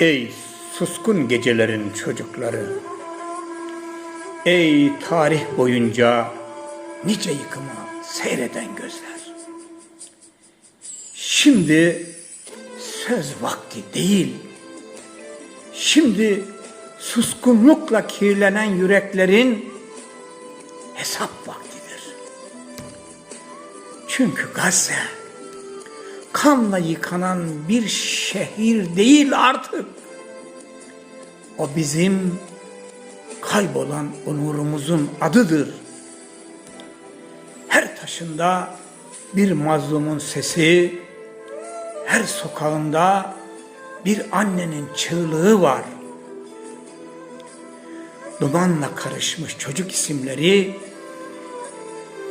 Ey suskun gecelerin çocukları. Ey tarih boyunca nice yıkımı seyreden gözler. Şimdi söz vakti değil. Şimdi suskunlukla kirlenen yüreklerin hesap vaktidir. Çünkü Gazze kanla yıkanan bir şehir değil artık. O bizim kaybolan onurumuzun adıdır. Her taşında bir mazlumun sesi, her sokağında bir annenin çığlığı var. Dumanla karışmış çocuk isimleri,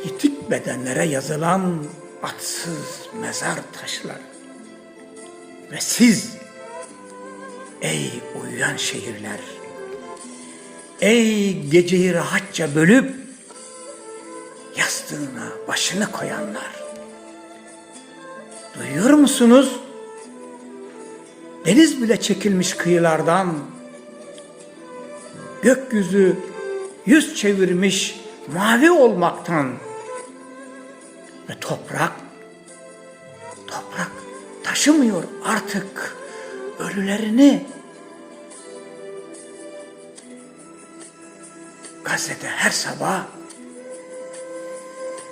yitik bedenlere yazılan atsız mezar taşları. Ve siz, ey uyuyan şehirler, ey geceyi rahatça bölüp yastığına başını koyanlar. Duyuyor musunuz? Deniz bile çekilmiş kıyılardan, gökyüzü yüz çevirmiş mavi olmaktan ve toprak, toprak taşımıyor artık ölülerini. Gazete her sabah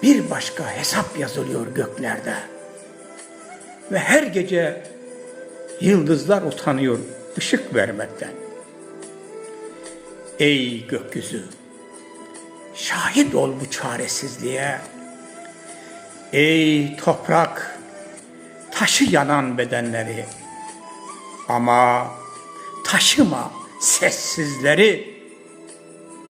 bir başka hesap yazılıyor göklerde. Ve her gece yıldızlar utanıyor ışık vermekten. Ey gökyüzü! Şahit ol bu çaresizliğe. Ey toprak! Taşı yanan bedenleri. Ama taşıma sessizleri.